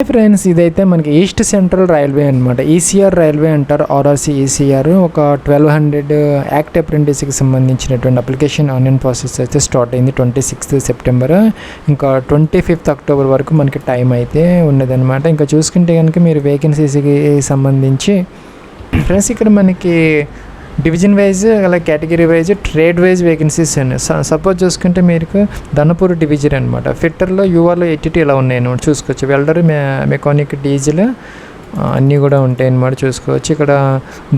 Friends ఇదైతే మనకి east central railway అనమాట ఈసీఆర్ రైల్వే అంటారు ఆర్ఆర్సీ ఈసీఆర్. ఒక ట్వెల్వ్ హండ్రెడ్ యాక్ట్ అప్రెంటిస్కి సంబంధించినటువంటి అప్లికేషన్ ఆన్లైన్ ప్రాసెస్ అయితే స్టార్ట్ అయింది ట్వంటీ సిక్స్త్ సెప్టెంబర్. ఇంకా ట్వంటీ ఫిఫ్త్ అక్టోబర్ వరకు మనకి టైం అయితే ఉన్నదనమాట ఇంకా చూసుకుంటే కనుక మీరు వేకెన్సీస్కి సంబంధించి ఫ్రెండ్స్ ఇక్కడ మనకి డివిజన్ వైజ్ అలాగే category wise trade wise vacancies ఉన్నాయి సపోజ్ చూసుకుంటే మీకు ధనపూర్ డివిజన్ అనమాట ఫిట్టర్లో యూఆర్లో ఎయిటీ ఇలా ఉన్నాయి అనమాట చూసుకోవచ్చు. వెల్డర్ మె మెకానిక్ డీజిల్ అన్నీ కూడా ఉంటాయి అన్నమాట చూసుకోవచ్చు. ఇక్కడ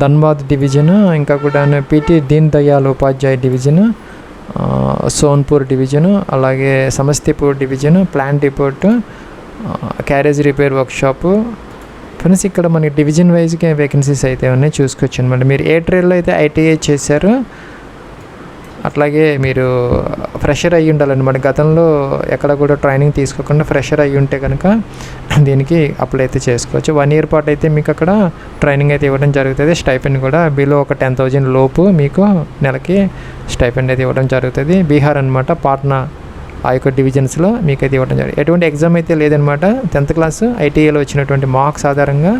ధన్బాద్ డివిజన్ ఇంకా కూడా PT Deen Dayal Upadhyaya division Sonpur division అలాగే Samastipur division plant depot carriage repair workshop friends ఇక్కడ మనకి డివిజన్ వైజ్గా వేకెన్సీస్ అయితే ఉన్నాయి. చూసుకోవచ్చు అనమాట మీరు ఏ ట్రేడ్లో అయితే ఐటీఐ చేశారు అట్లాగే మీరు ఫ్రెషర్ అయ్యి ఉండాలన్నమాట. గతంలో ఎక్కడ కూడా ట్రైనింగ్ తీసుకోకుండా ఫ్రెషర్ అయ్యి ఉంటే కనుక దీనికి అప్లై అయితే చేసుకోవచ్చు. వన్ ఇయర్ పాటు అయితే మీకు అక్కడ ట్రైనింగ్ అయితే ఇవ్వడం జరుగుతుంది. స్టైపెండ్ కూడా బిలో ఒక టెన్ థౌజండ్ లోపు మీకు నెలకి స్టైపెండ్ అయితే ఇవ్వడం జరుగుతుంది. బీహార్ అనమాట పాట్నా ఆ యొక్క డివిజన్స్లో మీకు అయితే ఇవ్వడం జరిగింది. ఎటువంటి ఎగ్జామ్ అయితే లేదనమాట టెన్త్ క్లాస్ ఐటీఐలో వచ్చినటువంటి మార్క్స్ ఆధారంగా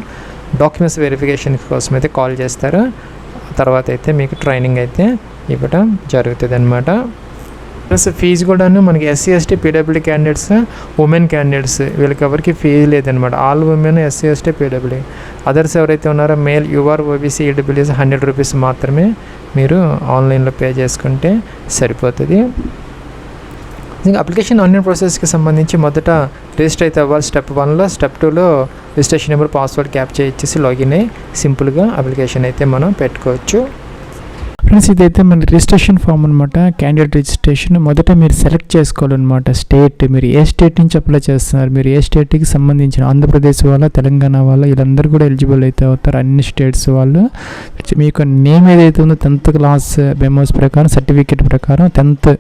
డాక్యుమెంట్స్ వెరిఫికేషన్ కోసం అయితే కాల్ చేస్తారు. తర్వాత అయితే మీకు ట్రైనింగ్ అయితే ఇవ్వడం జరుగుతుంది అనమాట ప్లస్ ఫీజు కూడాను మనకి SC ST PW candidates women candidates వీళ్ళకి ఎవరికి ఫీజు లేదనమాట all women SC ST PW others ఎవరైతే ఉన్నారో male UR OBC EWS hundred rupees మాత్రమే మీరు ఆన్లైన్లో పే చేసుకుంటే సరిపోతుంది. ఇంకా అప్లికేషన్ ఆన్లైన్ ప్రాసెస్కి సంబంధించి మొదట రిజిస్టర్ అయితే అవ్వాలి. స్టెప్ వన్లో స్టెప్ టూలో రిజిస్ట్రేషన్ నెంబర్ పాస్వర్డ్ క్యాప్చర్ ఇచ్చేసి లాగిన్ అయ్యి సింపుల్గా అప్లికేషన్ అయితే మనం పెట్టుకోవచ్చు. ఫ్రెండ్స్ ఇదైతే మన రిజిస్ట్రేషన్ ఫామ్ అనమాట క్యాండిడేట్ రిజిస్ట్రేషన్ మొదట మీరు సెలెక్ట్ చేసుకోవాలన్నమాట. స్టేట్ మీరు ఏ స్టేట్ నుంచి అప్లై చేస్తున్నారు? మీరు ఏ స్టేట్కి సంబంధించిన ఆంధ్రప్రదేశ్ వాళ్ళ తెలంగాణ వాళ్ళ వీళ్ళందరూ కూడా ఎలిజిబుల్ అయితే అవుతారు. అన్ని స్టేట్స్ వాళ్ళు. మీకు నేమ్ ఏదైతే ఉందో టెన్త్ క్లాస్ మెమోస్ ప్రకారం సర్టిఫికేట్ ప్రకారం టెన్త్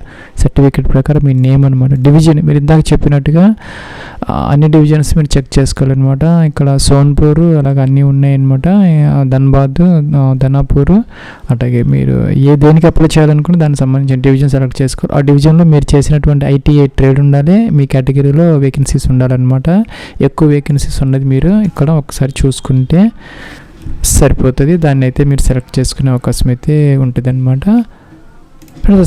సర్టిఫికేట్ ప్రకారం మీ నేమ్ అనమాట డివిజన్ మీరు ఇందాక చెప్పినట్టుగా అన్ని డివిజన్స్ మీరు చెక్ చేసుకోవాలన్నమాట. ఇక్కడ సోన్పూర్ అలాగే అన్నీ ఉన్నాయన్నమాట. ధన్బాద్ ధనాపూర్ అలాగే మీరు ఏ దేనికి అప్లై చేయాలనుకుంటే దానికి సంబంధించిన డివిజన్ సెలెక్ట్ చేసుకోవాలి. ఆ డివిజన్లో మీరు చేసినటువంటి ఐటీఐ ట్రేడ్ ఉండాలి. మీ కేటగిరీలో వేకెన్సీస్ ఉండాలన్నమాట. ఎక్కువ వేకెన్సీస్ ఉన్నది మీరు ఇక్కడ ఒకసారి చూసుకుంటే సరిపోతుంది. దాన్ని అయితే మీరు సెలెక్ట్ చేసుకునే అవకాశం అయితే ఉంటుంది అనమాట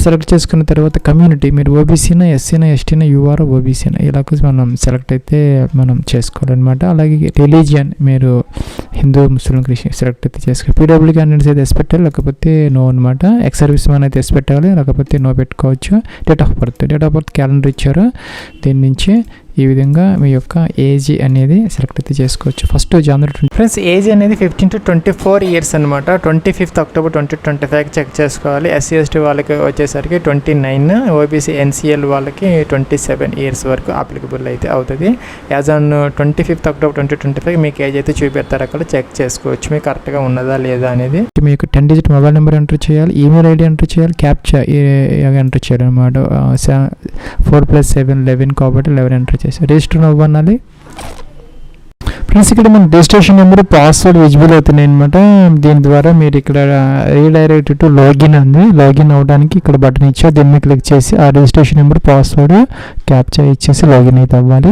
సెలెక్ట్ చేసుకున్న తర్వాత కమ్యూనిటీ మీరు ఓబీసీనా ఎస్సీనా ఎస్టీనా యూఆర్ ఓబీసీనా ఇలా మనం సెలెక్ట్ అయితే మనం చేసుకోవాలన్నమాట. అలాగే రిలీజియన్ మీరు హిందూ ముస్లిం క్రిస్టియన్ సెలెక్ట్ అయితే చేసుకోవాలి. పీడబ్ల్యూ క్యాండిడేట్స్ అయితే ఎస్ పెట్టాలి లేకపోతే నో అనమాట ఎక్స్ సర్వీస్ మ్యాన్ అయితే ఎస్ పెట్టాలి లేకపోతే నో పెట్టుకోవచ్చు. Date of birth date of birth calendar ఇచ్చారు దీని నుంచి. ఈ విధంగా మీ యొక్క ఏజ్ అనేది సెలెక్ట్ అయితే చేసుకోవచ్చు. ఫస్ట్ జనవరి ట్వంటీ ఫ్రెండ్స్ ఏజ్ అనేది fifteen to twenty four years అనమాట twenty fifth October twenty twenty five check చేసుకోవాలి ఎస్సీ ఎస్టీ వాళ్ళకి వచ్చేసరికి ట్వంటీ నైన్ ఓబీసీ ఎన్సీఎల్ వాళ్ళకి ట్వంటీ సెవెన్ ఇయర్స్ వరకు అప్లికబుల్ అయితే అవుతుంది. As on twenty fifth October twenty twenty five మీకు ఏజ్ అయితే చూపెడతారు అక్కడ చెక్ చేసుకోవచ్చు. మీకు కరెక్ట్గా ఉన్నదా లేదా అనేది. మీకు ten digit mobile number enter చేయాలి ఈమెయిల్ ఐడి ఎంటర్ చేయాలి క్యాప్చా ఎంటర్ చేయాలి అనమాట ఫోర్ ప్లస్ సెవెన్ లెవెన్ కాబట్టి లెవెన్ ఎంటర్ చేసి రిజిస్టర్ అవ్వాలి ఫ్రెండ్స్ ఇక్కడ మన రిజిస్ట్రేషన్ నెంబర్ పాస్వర్డ్ విజిబుల్ అవుతున్నాయి అనమాట దీని ద్వారా మీరు ఇక్కడ రీడైరెక్ట్ టు లాగిన్ ఉంది. లాగిన్ అవ్వడానికి ఇక్కడ బటన్ ఇచ్చారు దీన్ని క్లిక్ చేసి ఆ రిజిస్ట్రేషన్ నెంబర్ పాస్వర్డ్ క్యాప్చర్ ఇచ్చేసి లాగిన్ అయితే అవ్వాలి.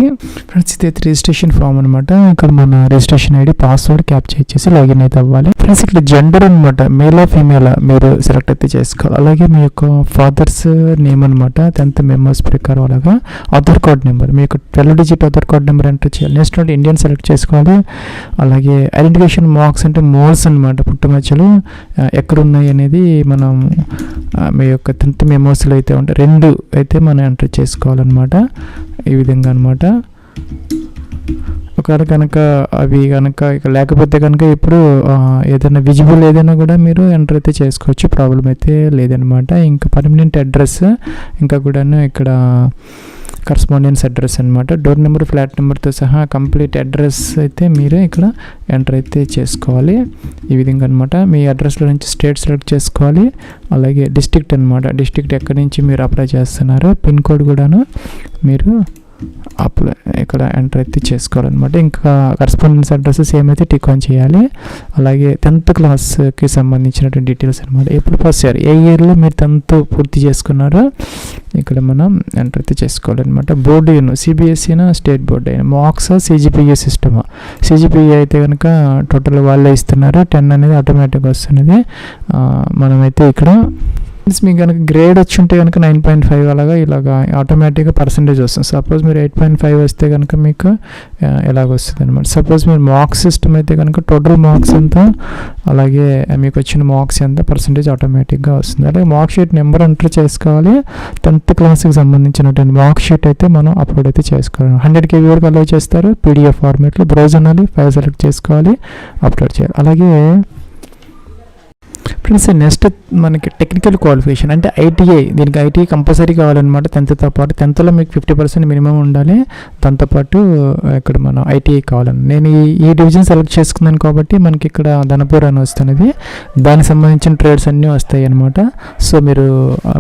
ఫ్రెండ్స్ ఇదైతే రిజిస్ట్రేషన్ ఫామ్ అనమాట ఇక్కడ మన రిజిస్ట్రేషన్ ఐడి పాస్వర్డ్ క్యాప్చర్ ఇచ్చేసి లాగిన్ అయితే అవ్వాలి. ఫ్రెండ్స్ ఇక్కడ జెండర్ అనమాట మేల్ ఫీమేల్ మీరు సెలెక్ట్ అయితే చేసుకోవాలి. అలాగే మీ యొక్క ఫాదర్స్ నేమ్ అనమాట టెన్త్ మెంబర్స్ ప్రకారం అలాగా. ఆధార్ కార్డ్ నెంబర్ మీ యొక్క twelve digit Aadhaar card number enter చేయాలి. నెక్స్ట్ ఇండియన్ సెలెక్ట్ చేసుకోవాలి అలాగే ఐడెంటిఫికేషన్ మార్క్స్ అంటే మోల్స్ అనమాట పుట్టుమచ్చలు ఆ, ఎక్కడ ఉన్నాయి అనేది మనం మీ యొక్క టెన్త్ మెమోస్లో అయితే ఉంటాయి రెండు అయితే మనం ఎంటర్ చేసుకోవాలన్నమాట. ఈ విధంగా అనమాట ఒకవేళ కనుక అవి కనుక ఇక లేకపోతే కనుక ఇప్పుడు ఏదైనా విజిబుల్ ఏదైనా కూడా మీరు ఎంటర్ అయితే చేసుకోవచ్చు. ప్రాబ్లం అయితే లేదనమాట ఇంకా పర్మనెంట్ అడ్రస్ ఇంకా కూడాను ఇక్కడ కరస్పాండెన్స్ అడ్రస్ అనమాట డోర్ నెంబర్ ఫ్లాట్ నెంబర్తో సహా కంప్లీట్ అడ్రస్ అయితే మీరే ఇక్కడ ఎంటర్ అయితే చేసుకోవాలి. ఈ విధంగా అనమాట మీ అడ్రస్లో నుంచి స్టేట్ సెలెక్ట్ చేసుకోవాలి. అలాగే డిస్ట్రిక్ట్ అనమాట డిస్ట్రిక్ట్ ఎక్కడి నుంచి మీరు అప్లై చేస్తున్నారో పిన్ కోడ్ కూడాను మీరు అప్లై ఇక్కడ ఎంటర్ అయితే చేసుకోవాలన్నమాట. ఇంకా కరస్పాండెన్స్ అడ్రస్ సేమ్ అయితే టిక్ ఆన్ చేయాలి అలాగే టెన్త్ క్లాస్కి సంబంధించినటువంటి డీటెయిల్స్ అనమాట ఎప్పుడు ఫస్ట్ ఇయర్ ఏ ఇయర్లో మీరు టెన్త్ పూర్తి చేసుకున్నారో ఇక్కడ మనం ఎంటర్ అయితే చేసుకోవాలన్నమాట. బోర్డు అయినా సిబిఎస్ఈనా స్టేట్ బోర్డు అయినా మార్క్స్ సిజిపిఏ సిస్టమ్ సిజిపిఏ అయితే కనుక టోటల్ వాళ్ళే ఇస్తున్నారు? టెన్ అనేది ఆటోమేటిక్గా వస్తున్నది. మనమైతే ఇక్కడ మీన్స్ మీకు కనుక గ్రేడ్ వచ్చి ఉంటే కనుక నైన్ పాయింట్ ఫైవ్ అలాగా ఇలాగా ఆటోమేటిక్గా పర్సంటేజ్ వస్తుంది. సపోజ్ మీరు ఎయిట్ పాయింట్ ఫైవ్ వస్తే కనుక మీకు ఆ, ఇలాగ వస్తుంది అనమాట సపోజ్ మీరు మార్క్స్ సిస్టమ్ అయితే కనుక టోటల్ మార్క్స్ ఎంత అలాగే మీకు వచ్చిన మార్క్స్ ఎంత పర్సంటేజ్ ఆటోమేటిక్గా వస్తుంది. అలాగే మార్క్ షీట్ నెంబర్ ఎంటర్ చేసుకోవాలి. టెన్త్ క్లాస్కి సంబంధించినటువంటి మార్క్ షీట్ అయితే మనం అప్లోడ్ అయితే చేసుకోవాలి. హండ్రెడ్ కేవీ వరకు అలౌ చేస్తారు. పీడిఎఫ్ ఫార్మేట్లో బ్రౌజ్ అనాలి. ఫైల్ సెలెక్ట్ చేసుకోవాలి. అప్లోడ్ చేయాలి. అలాగే ఫ్రెండ్స్ నెక్స్ట్ మనకి టెక్నికల్ క్వాలిఫికేషన్ అంటే ఐటీఐ దీనికి ఐటీఐ కంపల్సరీ కావాలన్నమాట. టెన్త్తో పాటు టెన్త్లో మీకు ఫిఫ్టీ పర్సెంట్ మినిమం ఉండాలి. దాంతో పాటు ఇక్కడ మనం ఐటీఐ కావాలని నేను ఈ డివిజన్ సెలెక్ట్ చేసుకున్నాను కాబట్టి మనకి ఇక్కడ ధనపూర్ అని వస్తున్నది. దానికి సంబంధించిన ట్రేడ్స్ అన్నీ వస్తాయి అనమాట సో మీరు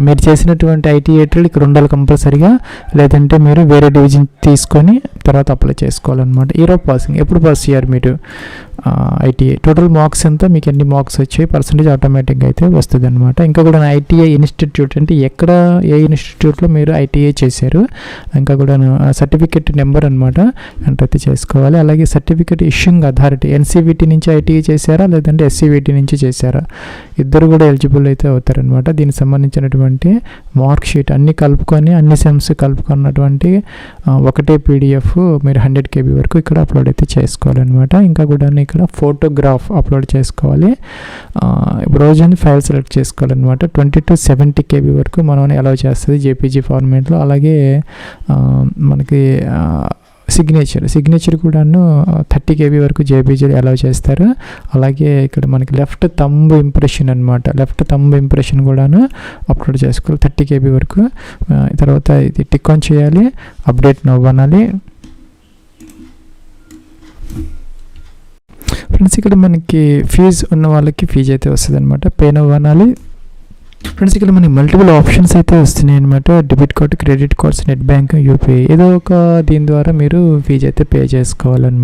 మీరు చేసినటువంటి ఐటీఐ ట్రేడ్ ఇక్కడ ఉండాలి కంపల్సరీగా లేదంటే మీరు వేరే డివిజన్ తీసుకొని తర్వాత అప్లై చేసుకోవాలన్నమాట. ఈరోజు పాసింగ్ ఎప్పుడు పాస్ చేయాలి మీరు? ఐటీఐ టోటల్ మార్క్స్ ఎంత? మీకు ఎన్ని మార్క్స్ వచ్చాయి? పర్సంటేజ్ ఆటోమేటిక్గా అయితే వస్తుంది అనమాట ఇంకా కూడా ఐటీఐ ఇన్స్టిట్యూట్ అంటే ఎక్కడ ఏ ఇన్స్టిట్యూట్లో మీరు ఐటీఐ చేశారు? ఇంకా కూడా సర్టిఫికెట్ నెంబర్ అనమాట ఎంటర్ అయితే చేసుకోవాలి. అలాగే సర్టిఫికెట్ ఇష్యూంగ్ అథారిటీ ఎన్సీవీటీ నుంచి ఐటీఐ చేశారా? లేదంటే ఎస్సీవీటీ నుంచి చేశారా? ఇద్దరు కూడా ఎలిజిబుల్ అయితే అవుతారనమాట దీనికి సంబంధించినటువంటి మార్క్ షీట్ అన్ని కలుపుకొని అన్ని సెమ్స్ కలుపుకున్నటువంటి ఒకటే పీడిఎఫ్ మీరు హండ్రెడ్ కేబీ వరకు ఇక్కడ అప్లోడ్ అయితే చేసుకోవాలన్నమాట. ఇంకా కూడా ఇక్కడ ఫోటోగ్రాఫ్ అప్లోడ్ చేసుకోవాలి. రోజన్ ఫైల్ సెలెక్ట్ చేసుకోవాలన్నమాట. ట్వంటీ టు సెవెంటీ కేబీ వరకు మనం అలౌ చేస్తుంది జేపీజీ ఫార్మేట్లో అలాగే మనకి సిగ్నేచర్ సిగ్నేచర్ కూడాను థర్టీ కేబీ వరకు జేపీజీ అలౌ చేస్తారు. అలాగే ఇక్కడ మనకి లెఫ్ట్ తంబు ఇంప్రెషన్ అనమాట లెఫ్ట్ తంబు ఇంప్రెషన్ కూడాను అప్లోడ్ చేసుకోవాలి థర్టీ కేబీ వరకు. తర్వాత ఇది టిక్ ఆన్ చేయాలి అప్డేట్ నవ్వనాలి. ఫ్రెండ్స్ ఇక్కడ మనకి ఫీజు ఉన్న వాళ్ళకి ఫీజు అయితే వస్తుంది అనమాట పే నవ్వనాలి ఫ్రెండ్స్ ఇక్కడ మనకి మల్టిపుల్ ఆప్షన్స్ అయితే వస్తున్నాయి అనమాట debit card credit cards net bank UPI ఏదో ఒక దీని ద్వారా మీరు ఫీజు అయితే పే చేసుకోవాలన్నమాట.